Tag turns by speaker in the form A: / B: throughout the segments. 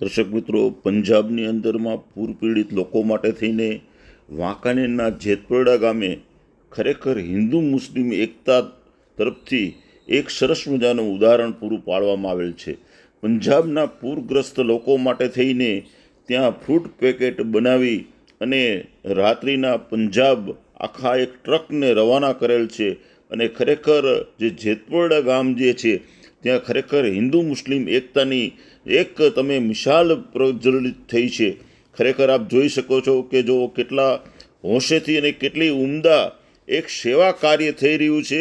A: દર્શક મિત્રો, પંજાબની અંદરમાં પૂર પીડિત લોકો માટે થઈને વાંકાનેરના જેતપરડા ગામે ખરેખર હિન્દુ મુસ્લિમ એકતા તરફથી એક સરસ મજાનું ઉદાહરણ પૂરું પાડવામાં આવેલ છે. પંજાબના પૂરગ્રસ્ત લોકો માટે થઈને ત્યાં ફ્રૂટ પેકેટ બનાવી અને રાત્રિના પંજાબ આખા એક ટ્રકને રવાના કરેલ છે. અને ખરેખર જે જેતપરડા ગામ જે છે ત્યાં ખરેખર હિન્દુ મુસ્લિમ એકતાની એક તમે મિશાલ પ્રજ્વલિત થઈ છે. ખરેખર આપ જોઈ શકો છો કે જો કેટલા હોંશેથી અને કેટલી ઉમદા એક સેવા કાર્ય થઈ રહ્યું છે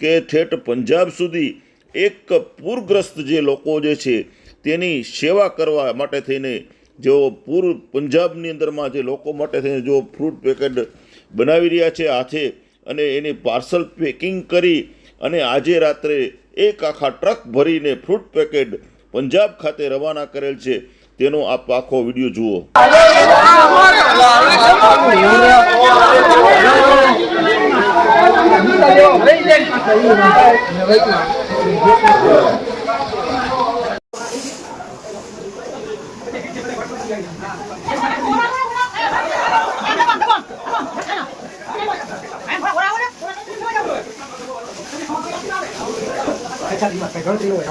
A: કે ઠેઠ પંજાબ સુધી એક પૂરગ્રસ્ત જે લોકો જે છે તેની સેવા કરવા માટે થઈને જેઓ પૂર પંજાબની અંદરમાં જે લોકો માટે થઈને જો ફ્રૂટ પેકેટ બનાવી રહ્યા છે હાથે અને એની પાર્સલ પેકિંગ કરી અને આજે રાત્રે એક આખા ટ્રક ભરીને ફ્રૂટ પેકેટ પંજાબ ખાતે રવાના કરેલ છે. તેનો આપ આખો વીડિયો જુઓ. Chạy mà phải có tình yêu.